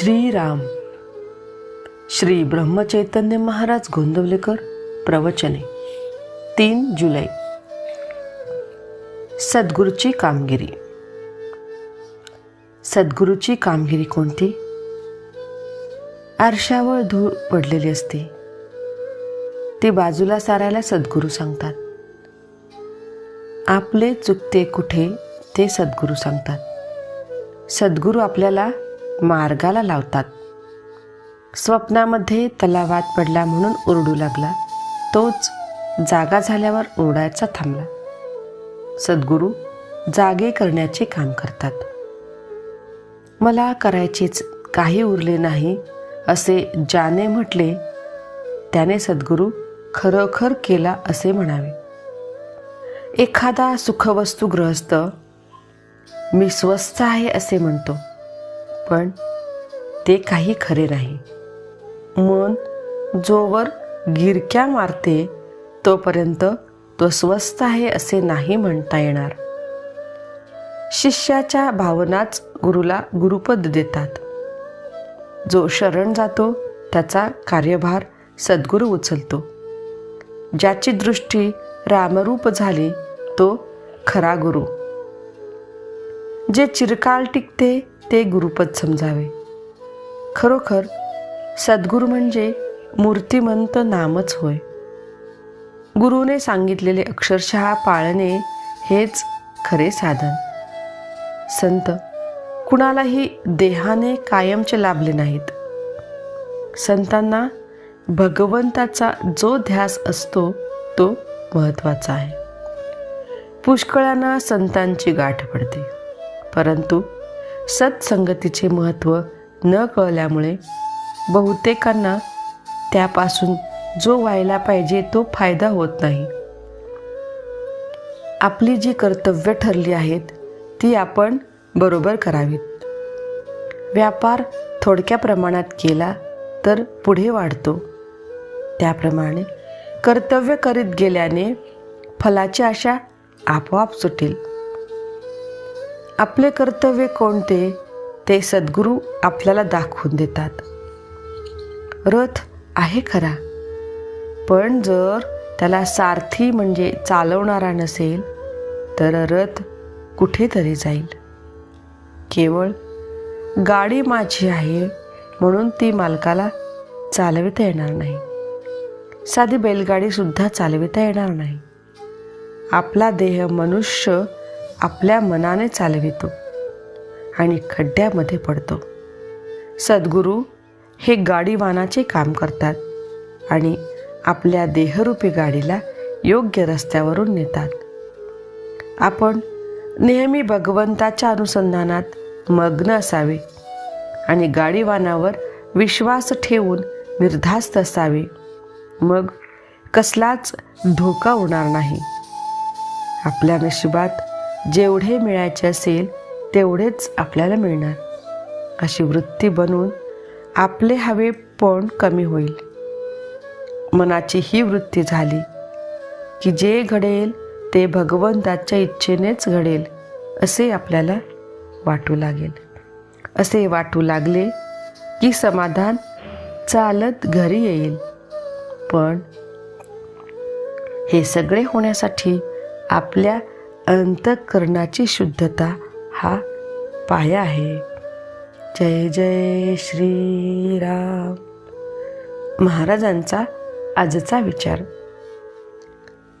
श्रीराम. श्री ब्रह्मचैतन्य महाराज गोंदवलेकर प्रवचने. तीन जुलै. सद्गुरूची कामगिरी. सद्गुरूची कामगिरी कोणती? आरशावर धूळ पडलेली असते. ती बाजूला सारायला सद्गुरू सांगतात. आपले चुकते कुठे ते सद्गुरू सांगतात. सद्गुरू आपल्याला मार्गाला लावतात. स्वप्नामध्ये तलावात पडला म्हणून ओरडू लागला. तोच जागा झाल्यावर ओरडायचा थांबला. सद्गुरू जागे करण्याचे काम करतात. मला करायचेच काही उरले नाही असे ज्याने म्हटले त्याने सद्गुरू खरोखर केला असे म्हणावे. एखादा सुखवस्तू ग्रहस्थ मी स्वस्थ आहे असे म्हणतो. पण ते काही खरे नाही. मन जोवर गिरक्या मारते तोपर्यंत तो स्वस्थ आहे असे नाही म्हणता येणार. शिष्याच्या भावनाच गुरुला गुरुपद देतात. जो शरण जातो त्याचा कार्यभार सद्गुरू उचलतो. ज्याची दृष्टी रामरूप झाली तो खरा गुरु. जे चिरकाल टिकते ते गुरुपद समजावे. खरोखर सद्गुरू म्हणजे मूर्तिमंत नामच होय. गुरुने सांगितलेले अक्षरशः पाळणे हेच खरे साधन. संत कुणालाही देहाने कायमचे लाभले नाहीत. संतांना भगवंताचा जो ध्यास असतो तो महत्त्वाचा आहे. पुष्कळांना संतांची गाठ पडते. परंतु सत्संगतीचे महत्त्व न कळल्यामुळे बहुतेकांना त्यापासून जो व्हायला पाहिजे तो फायदा होत नाही. आपली जी कर्तव्य ठरली आहेत ती आपण बरोबर करावीत. व्यापार थोडक्या प्रमाणात केला तर पुढे वाढतो. त्याप्रमाणे कर्तव्य करीत गेल्याने फलाची आशा आपोआप सुटेल. आपले कर्तव्य कोणते ते सद्गुरू आपल्याला दाखवून देतात. रथ आहे खरा. पण जर त्याला सारथी म्हणजे चालवणारा नसेल तर रथ कुठेतरी जाईल. केवळ गाडी माझी आहे म्हणून ती मालकाला चालविता येणार नाही. साधी बैलगाडीसुद्धा चालविता येणार नाही. आपला देह मनुष्य आपल्या मनाने चालवितो आणि खड्ड्यामध्ये पडतो. सद्गुरू हे गाडीवानाचे काम करतात आणि आपल्या देहरूपी गाडीला योग्य रस्त्यावरून नेतात. आपण नेहमी भगवंताच्या अनुसंधानात मग्न असावे आणि गाडीवानावर विश्वास ठेवून निर्धास्त असावे. मग कसलाच धोका होणार नाही. आपल्या नशिबात जेवढे मिळायचे असेल तेवढेच आपल्याला मिळणार. अशी वृत्ती बनून आपले हवे पण कमी होईल. मनाची ही वृत्ती झाली की जे घडेल ते भगवंताच्या इच्छेनेच घडेल असे आपल्याला वाटू लागेल. असे वाटू लागले की समाधान चालत घरी येईल. पण हे सगळे होण्यासाठी आपल्या अंतःकरणाची शुद्धता हा पाया आहे. जय जय श्रीराम. महाराजांचा आजचा विचार.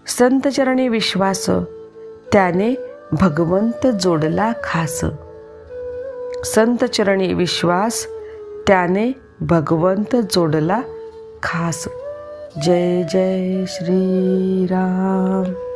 संतचरणी विश्वास त्याने भगवंत जोडला खास. संतचरणी विश्वास त्याने भगवंत जोडला खास. जय जय श्रीराम.